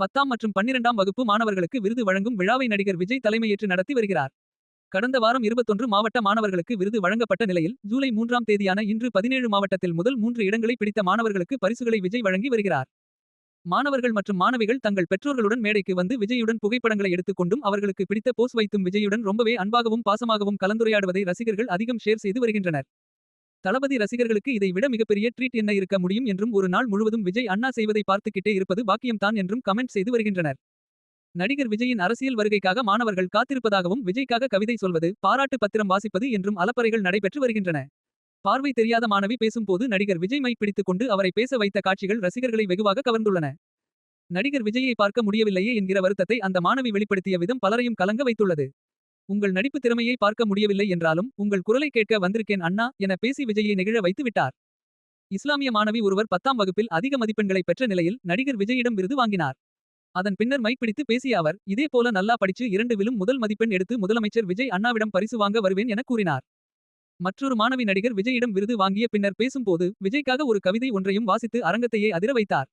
பத்தாம் மற்றும் பன்னிரெண்டாம் வகுப்பு மாணவர்களுக்கு விருது வழங்கும் விழாவை நடிகர் விஜய் தலைமையேற்று நடத்தி வருகிறார். கடந்த வாரம் இருபத்தொன்று மாவட்ட மாணவர்களுக்கு விருது வழங்கப்பட்ட நிலையில் ஜூலை மூன்றாம் தேதியான இன்று பதினேழு மாவட்டத்தில் முதல் மூன்று இடங்களை பிடித்த மாணவர்களுக்கு பரிசுகளை விஜய் வழங்கி வருகிறார். மாணவர்கள் மற்றும் மாணவிகள் தங்கள் பெற்றோர்களுடன் மேடைக்கு வந்து விஜயுடன் புகைப்படங்களை எடுத்துக்கொண்டும் அவர்களுக்கு பிடித்த போஸ் வைத்தும் விஜயுடன் ரொம்பவே அன்பாகவும் பாசமாகவும் கலந்துரையாடுவதை ரசிகர்கள் அதிகம் ஷேர் செய்து வருகின்றனர். தளபதி ரசிகர்களுக்கு இதை விட மிகப்பெரிய ட்ரீட் என்ன இருக்க முடியும் என்றும் ஒரு நாள் முழுவதும் விஜய் அண்ணா செய்வதை பார்த்துக்கிட்டே இருப்பது பாக்கியம்தான் என்றும் கமெண்ட் செய்து வருகின்றனர். நடிகர் விஜயின் அரசியல் வருகைக்காக மாணவர்கள் காத்திருப்பதாகவும் விஜய்க்காக கவிதை சொல்வது பாராட்டு பத்திரம் வாசிப்பது என்றும் அலப்பறைகள் நடைபெற்று வருகின்றன. பார்வை தெரியாத மாணவி பேசும்போது நடிகர் விஜய் மை பிடித்துக் கொண்டு அவரை பேச வைத்த காட்சிகள் ரசிகர்களை வெகுவாக கவர்ந்துள்ளன. நடிகர் விஜயை பார்க்க முடியவில்லையே என்கிற வருத்தத்தை அந்த மாணவி வெளிப்படுத்திய விதம் பலரையும் கலங்க வைத்துள்ளது. உங்கள் நடிப்பு திறமையை பார்க்க முடியவில்லை என்றாலும் உங்கள் குரலை கேட்க வந்திருக்கேன் அண்ணா என பேசி விஜயை நெகிழ வைத்து விட்டார் இஸ்லாமிய மாணவி ஒருவர் பத்தாம் வகுப்பில் அதிக மதிப்பெண்களை பெற்ற நிலையில் நடிகர் விஜயிடம் விருது வாங்கினார். அதன் பின்னர் மைக் பிடித்து பேசிய அவர் இதேபோல நல்லா படிச்சு இரண்டு விலும் முதல் மதிப்பெண் எடுத்து முதலமைச்சர் விஜய் அண்ணாவிடம் பரிசு வாங்க வருவேன் என கூறினார். மற்றொரு மாணவி நடிகர் விஜயிடம் விருது வாங்கிய பின்னர் பேசும்போது விஜய்க்காக ஒரு கவிதை ஒன்றையும் வாசித்து அரங்கத்தையே அதிர வைத்தார்.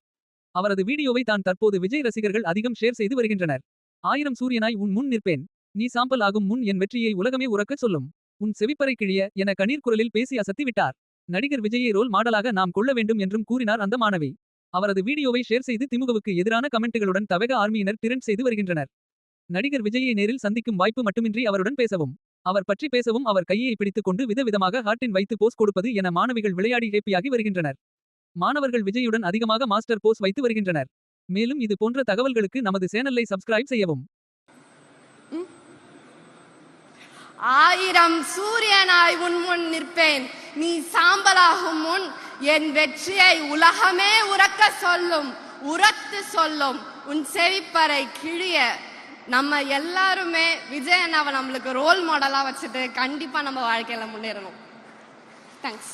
அவரது வீடியோவை தான் தற்போது விஜய் ரசிகர்கள் அதிகம் ஷேர் செய்து வருகின்றனர். ஆயிரம் சூரியனாய் உன் முன் நிற்பேன். நீ சாம்பல் ஆகும் முன் என் வெற்றியை உலகமே உறக்கச் சொல்லும். உன் செவிப்பறை கிழிய என கண்ணீர் குரலில் பேசி அசத்தி விட்டார். நடிகர் விஜயை ரோல் மாடலாக நாம் கொள்ள வேண்டும் என்றும் கூறினார் அந்த மாணவி. அவரது வீடியோவை ஷேர் செய்து திமுகவுக்கு எதிரான கமெண்ட்டுகளுடன் தவக ஆர்மியினர் டிரெண்ட் செய்து வருகின்றனர். நடிகர் விஜயை நேரில் சந்திக்கும் வாய்ப்பு மட்டுமின்றி அவருடன் பேசவும். அவர் பற்றி பேசவும் அவர் கையை பிடித்துக் கொண்டு விதவிதமாக ஹார்ட்டின் வைத்து போஸ் கொடுப்பது என மாணவிகள் விளையாடி ஹேப்பியாகி வருகின்றனர். மாணவர்கள் விஜயுடன் அதிகமாக மாஸ்டர் போஸ் வைத்து வருகின்றனர். மேலும் இது போன்ற தகவல்களுக்கு நமது சேனலை சப்ஸ்கிரைப் செய்யவும். ஆயிரம் சூரியனாய் உன் முன் நிற்பேன். நீ சாம்பலாகும் முன் என் வெற்றியை உலகமே உறக்க சொல்லும் உரத்து சொல்லும். உன் செவிப்பறை கிழிய நம்ம எல்லாருமே விஜய் அண்ணாவை நம்மளுக்கு ரோல் மாடலா வச்சுட்டு கண்டிப்பா நம்ம வாழ்க்கையில முன்னேறணும். தேங்க்ஸ்